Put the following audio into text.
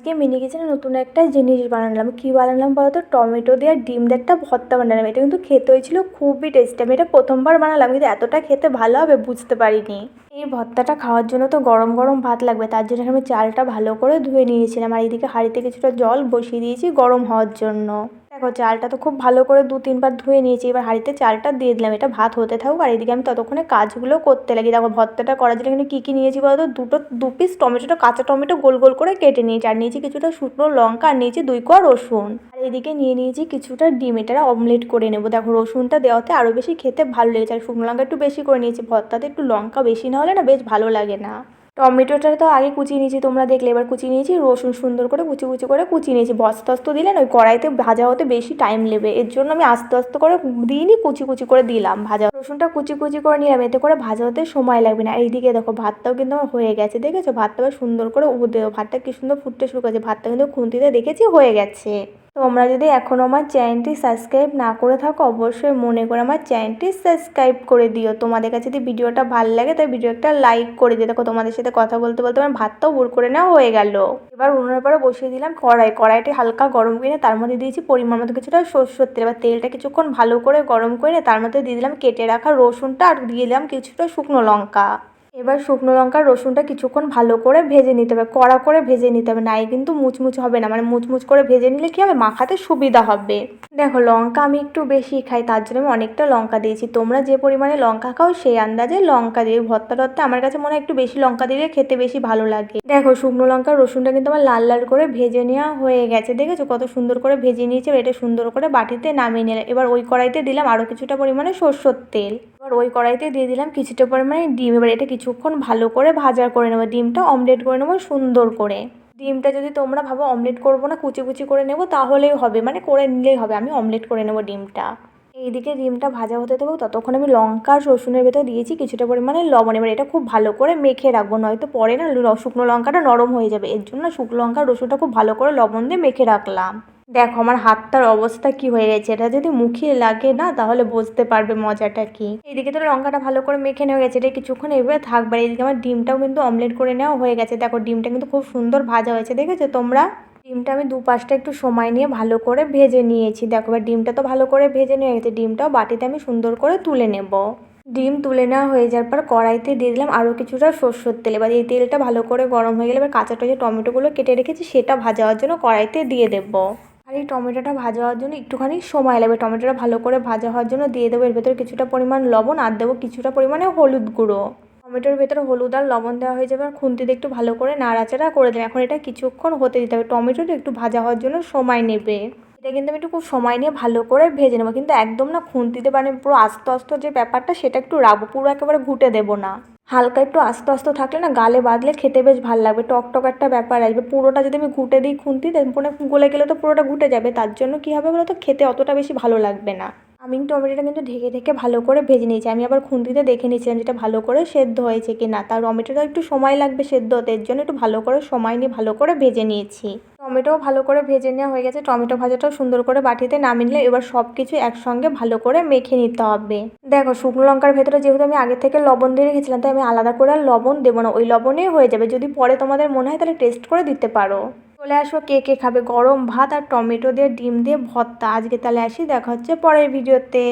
আজকে মিনি কিচেনে নতুন একটা জিনিস বানালাম। কী বানালাম বলো তো টমেটো দিয়ে ডিম দিয়ে একটা ভর্তা বানালাম। এটা কিন্তু খেতে হয়েছিল, খুবই টেস্টি আমি এটা প্রথমবার বানালাম, কিন্তু এতটা খেতে ভালো হবে বুঝতে পারিনি। এই ভর্তাটা খাওয়ার জন্য তো গরম গরম ভাত লাগবে। তার জন্য আমি চালটা ভালো করে ধুয়ে নিয়েছিলাম। আর এইদিকে হাঁড়িতে কিছুটা জল বসিয়ে দিয়েছি গরম হওয়ার জন্য। দেখো চালটা তো খুব ভালো করে দু তিনবার ধুয়ে নিয়েছি। এবার হাঁড়িতে চালটা দিয়ে দিলাম। এটা ভাত হতে থাকুক। আর এদিকে আমি ততক্ষণে কাজগুলো করতে লাগি। দেখো ভর্তাটা করার জন্য এখানে কী কী নিয়েছি বলতো? দুটো, দু পিস টমেটোটা, কাঁচা টমেটো গোল গোল করে কেটে নিয়েছি। আর নিয়েছি কিছুটা শুকনো লঙ্কা আর নিয়েছি দুই কোয়া রসুন। আর এদিকে নিয়ে নিয়েছি কিছুটা ডিম। এটা অমলেট করে নেব। দেখো রসুনটা দেওয়াতে আরও বেশি খেতে ভালো লেগেছে। আর শুকনো লঙ্কা একটু বেশি করে নিয়েছি। ভর্তাতে একটু লঙ্কা বেশি না হলে না বেশ ভালো লাগে না। টমেটোটা তো আগে কুচিয়ে নিয়েছি, তোমরা দেখলে। এবার কুচিয়ে নিয়েছি, রসুন সুন্দর করে কুচি কুচি করে কুচিয়ে নিয়েছি। বস্তা অস্ত দিলে না, ওই কড়াইতে ভাজা হতে বেশি টাইম নেবে এর জন্য আমি আস্তে আস্তে করে দিইনি, কুচি কুচি করে দিলাম ভাজা। রসুনটা কুচি কুচি করে নিলাম, এতে করে ভাজা হতে সময় লাগবে না। এইদিকে দেখো, ভাতটাও কিন্তু আমার হয়ে গেছে, দেখেছ? ভাতটা সুন্দর করে ভাতটা কি সুন্দর ফুটতে শুরু করেছে। ভাতটা কিন্তু খুন্তিতে দেখেছি হয়ে গেছে। তোমরা যদি এখনও আমার চ্যানেলটি সাবস্ক্রাইব না করে থাকো, অবশ্যই মনে করে আমার চ্যানেলটি সাবস্ক্রাইব করে দিও। তোমাদের কাছে যদি ভিডিওটা ভালো লাগে তাই ভিডিও একটা লাইক করে দিও দেখো। তোমাদের সাথে কথা বলতে বলতে আমার ভাতটাও বুড় করে নেওয়া হয়ে গেল। এবার উনুনের পরে বসিয়ে দিলাম কড়াই। কড়াইটি হালকা গরম করে তার মধ্যে দিয়েছি পরিমাণ মতো কিছুটা সরষের তেল। এবার তেলটা কিছুক্ষণ ভালো করে গরম করে তার মধ্যে দিয়ে দিলাম কেটে রাখা রসুনটা আর দিয়ে দিলাম কিছুটা শুকনো লঙ্কা। এবার শুকনো লঙ্কা, রসুনটা কিছুক্ষণ ভালো করে ভেজে নিতে হবে। কড়া করে ভেজে নিতে হবে নাই কিন্তু মুচমুচ হবে না। মানে মুচমুচ করে ভেজে নিলে কী হবে? মাখাতে সুবিধা হবে। দেখো, লঙ্কা আমি একটু বেশি খাই, তার জন্য আমি অনেকটা লঙ্কা দিয়েছি। তোমরা যে পরিমাণে লঙ্কা খাও, সেই আন্দাজে লঙ্কা দিয়ে ভর্তা টর্তা আমার কাছে মনে হয় একটু বেশি লঙ্কা দিলে খেতে বেশি ভালো লাগে। দেখো, শুকনো লঙ্কা, রসুনটা কিন্তু আমার লাল লাল করে ভেজে নেওয়া হয়ে গেছে, দেখেছ? কত সুন্দর করে ভেজে নিয়েছে এটা সুন্দর করে বাটিতে নামিয়ে নিলাম। এবার ওই কড়াইতে দিলাম আরও কিছুটা পরিমাণে সর্ষের তেল। এবার ওই কড়াইতে দিয়ে দিলাম কিছুটা পরিমাণে ডিম। এবার এটা কিছুক্ষণ ভালো করে ভাজা করে নেব। ডিমটা অমলেট করে নেব সুন্দর করে। ডিমটা যদি তোমরা ভাবো অমলেট করব না, কুচি কুচি করে নেব, তাহলেই হবে। মানে করে নিলেই হবে। আমি অমলেট করে নেব ডিমটা। এইদিকে ডিমটা ভাজা হতে দেবো ততক্ষণ আমি লঙ্কা আর রসুনের ভেতর দিয়েছি, কিছুটা পরিমাণে লবণ। এবার এটা খুব ভালো করে মেখে রাখব, নয়তো পরে না শুকনো লঙ্কাটা নরম হয়ে যাবে। এর জন্য শুকনো লঙ্কা রসুনটা খুব ভালো করে লবণ দিয়ে মেখে রাখলাম। দেখো, আমার হাতটার অবস্থা কি হয়ে গেছে? এটা যদি মুখে লাগে না, তাহলে বুঝতে পারবে মজাটা কি। এইদিকে তো লঙ্কাটা ভালো করে মেখে নেওয়া গেছে, এটা কিছুক্ষণ এভাবে থাকবে। আর এইদিকে আমার ডিমটাও কিন্তু অমলেট করে নেওয়া হয়ে গেছে। দেখো, ডিমটা কিন্তু খুব সুন্দর ভাজা হয়েছে, দেখেছ তোমরা? ডিমটা আমি দু পাশটা একটু সময় নিয়ে ভালো করে ভেজে নিয়েছি। দেখো, এবার ডিমটা তো ভালো করে ভেজে নিয়ে গেছে। ডিমটাও বাটিতে আমি সুন্দর করে তুলে নেব। ডিম তুলে নেওয়া হয়ে যাওয়ার পর কড়াইতে দিয়ে দিলাম আরও কিছুটা সর্ষের তেল। এবার এই তেলটা ভালো করে গরম হয়ে গেলে, এবার কাঁচাটা যে টমেটোগুলো কেটে রেখেছি, সেটা ভাজা হওয়ার জন্য কড়াইতে দিয়ে দেবো। আর এই টমেটোটা ভাজা হওয়ার জন্য একটুখানি সময় লাগবে। টমেটোটা ভালো করে ভাজা হওয়ার জন্য দিয়ে দেবো। এর ভেতরে কিছুটা পরিমাণ লবণ আর দেবো কিছুটা পরিমাণে হলুদ গুঁড়ো। টমেটোর ভেতরে হলুদ আর লবণ দেওয়া হয়ে যাবে আর খুন্তিতে একটু ভালো করে নাড়াচাড়া করে দেবে। এখন এটা কিছুক্ষণ হতে দিতে হবে। টমেটোটা একটু ভাজা হওয়ার জন্য সময় নেবে। এটা কিন্তু আমি একটু খুব সময় নিয়ে ভালো করে ভেজে নেব। কিন্তু একদম না খুন্তিতে মানে পুরো আস্তে আস্তে যে ব্যাপারটা, সেটা একটু রাখব। পুরো একেবারে ঘুটে দেবো না। হালকা একটু আস্তে আস্তে থাকলে না গালে বাঁধলে খেতে বেশ ভালো লাগবে। টক টক একটা ব্যাপার আসবে। পুরোটা যদি আমি ঘুটে দিই খুন্তি তারপরে গলে গেলে তো পুরোটা ঘুটে যাবে। তার জন্য কী হবে বলো তো খেতে অতটা বেশি ভালো লাগবে না। আমি টমেটোটা কিন্তু ঢেকে ঢেকে ভালো করে ভেজে নিয়েছি। আমি আবার খুন্তিতে দেখে নিয়েছিলাম যেটা ভালো করে সেদ্ধ হয়েছে কি না তার টমেটোটা একটু সময় লাগবে সেদ্ধ হতে এর জন্য একটু ভালো করে সময় নিয়ে ভালো করে ভেজে নিয়েছি। টমেটোও ভালো করে ভেজে নেওয়া হয়ে গেছে। টমেটো ভাজাটাও সুন্দর করে বাটিতে নামিয়ে নিলে এবার সব কিছু একসঙ্গে ভালো করে মেখে নিতে হবে। দেখো, শুকনো লঙ্কার ভেতরে যেহেতু আমি আগে থেকে লবণ দিয়ে রেখেছিলাম, তাই আমি আলাদা করে আর লবণ দেবো না। ওই লবণেই হয়ে যাবে। যদি পরে তোমাদের মনে হয় তাহলে টেস্ট করে দিতে পারো। চলে আসো, কে কে খাবে গরম ভাত আর টমেটো দিয়ে, ডিম দিয়ে ভর্তা। আজকে তাহলে আসি, দেখা হচ্ছে পরের ভিডিওতে